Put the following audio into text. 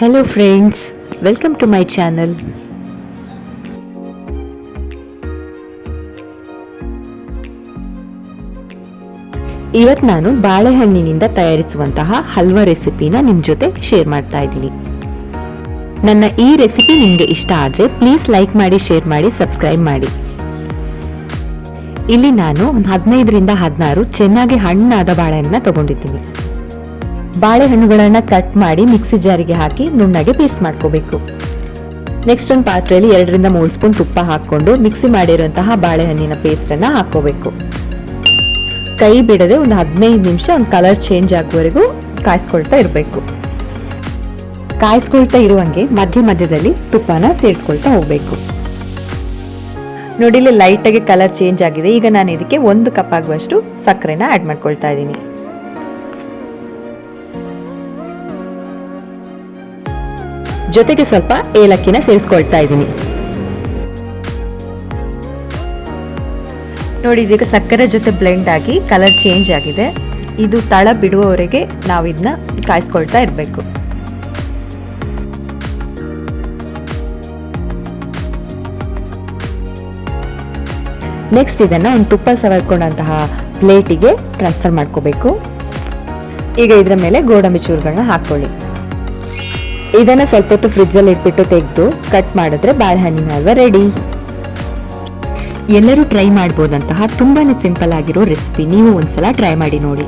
Hello friends welcome to my channel ಇವತ್ತು ನಾನು ಬಾಳೆಹಣ್ಣಿನಿಂದ ತಯಾರಿಸುವಂತಹ ಹಲ್ವಾ ರೆಸಿಪಿನ ನಿಮ್ಮ ಜೊತೆ ಶೇರ್ ಮಾಡ್ತಾ ಇದ್ದೀನಿ. ನನ್ನ ಈ ರೆಸಿಪಿ ನಿಮಗೆ ಇಷ್ಟ ಆದರೆ ಪ್ಲೀಸ್ ಲೈಕ್ ಮಾಡಿ ಶೇರ್ ಮಾಡಿ ಸಬ್ಸ್ಕ್ರೈಬ್ ಮಾಡಿ. ಇಲ್ಲಿ ನಾನು ಒಂದು ಹದಿನೈದರಿಂದ ಹದಿನಾರು ಚೆನ್ನಾಗಿ ಹಣ್ಣಾದ ಬಾಳೆಹಣ್ಣನ್ನ ತಗೊಂಡಿದ್ದೀನಿ. ಬಾಳೆಹಣ್ಣುಗಳನ್ನ ಕಟ್ ಮಾಡಿ ಮಿಕ್ಸಿ ಜಾರಿಗೆ ಹಾಕಿ ನುಣ್ಣಗೆ ಪೇಸ್ಟ್ ಮಾಡ್ಕೋಬೇಕು. ನೆಕ್ಸ್ಟ್ ಒಂದು ಪಾತ್ರೆಯಲ್ಲಿ ಎರಡರಿಂದ ಮೂರು ಸ್ಪೂನ್ ತುಪ್ಪ ಹಾಕ್ಕೊಂಡು ಮಿಕ್ಸಿ ಮಾಡಿರುವಂತಹ ಬಾಳೆಹಣ್ಣಿನ ಪೇಸ್ಟ್ ಅನ್ನ ಹಾಕೋಬೇಕು ಕೈ ಬಿಡದೆ ಒಂದು ಹದಿನೈದು ನಿಮಿಷ ಒಂದು ಕಲರ್ ಚೇಂಜ್ ಆಗುವವರೆಗೂ ಕಾಯಿಸ್ಕೊಳ್ತಾ ಇರಬೇಕು. ಕಾಯಿಸ್ಕೊಳ್ತಾ ಇರುವಂಗೆ ಮಧ್ಯ ಮಧ್ಯದಲ್ಲಿ ತುಪ್ಪನ ಸೇರಿಸ್ಕೊಳ್ತಾ ಹೋಗ್ಬೇಕು. ನೋಡಿ ಇಲ್ಲಿ ಲೈಟಾಗಿ ಕಲರ್ ಚೇಂಜ್ ಆಗಿದೆ. ಈಗ ನಾನು ಇದಕ್ಕೆ ಒಂದು ಕಪ್ ಆಗುವಷ್ಟು ಸಕ್ಕರೆನ ಆ್ಯಡ್ ಮಾಡ್ಕೊಳ್ತಾ ಇದ್ದೀನಿ. ಜೊತೆಗೆ ಸ್ವಲ್ಪ ಏಲಕ್ಕಿನ ಸೇರಿಸ್ಕೊಳ್ತಾ ಇದ್ದೀನಿ. ನೋಡಿ, ಇದೀಗ ಸಕ್ಕರೆ ಜೊತೆ ಬ್ಲೆಂಡ್ ಆಗಿ ಕಲರ್ ಚೇಂಜ್ ಆಗಿದೆ. ಇದು ತಳ ಬಿಡುವವರೆಗೆ ನಾವು ಇದನ್ನ ಕಾಯಿಸ್ಕೊಳ್ತಾ ಇರಬೇಕು. ನೆಕ್ಸ್ಟ್ ಇದನ್ನ ಒಂದು ತುಪ್ಪ ಸವರ್ಕೊಂಡಂತಹ ಪ್ಲೇಟಿಗೆ ಟ್ರಾನ್ಸ್ಫರ್ ಮಾಡ್ಕೋಬೇಕು. ಈಗ ಇದರ ಮೇಲೆ ಗೋಡಂಬಿ ಚೂರುಗಳನ್ನ ಹಾಕೊಳ್ಳಿ ಇದನ್ನ ಸ್ವಲ್ಪ ಹೊತ್ತು ಫ್ರಿಜ್ಜಲ್ಲಿ ಇಟ್ಬಿಟ್ಟು ತೆಗೆದು ಕಟ್ ಮಾಡಿದ್ರೆ ಬಾಳೆಹಣ್ಣಿನ ಹಲ್ವಾ ರೆಡಿ ಎಲ್ಲರೂ ಟ್ರೈ ಮಾಡ್ಬೋದಂತಹ ತುಂಬಾ ಸಿಂಪಲ್ ಆಗಿರೋ ರೆಸಿಪಿ ನೀವು ಒಂದ್ಸಲ ಟ್ರೈ ಮಾಡಿ ನೋಡಿ.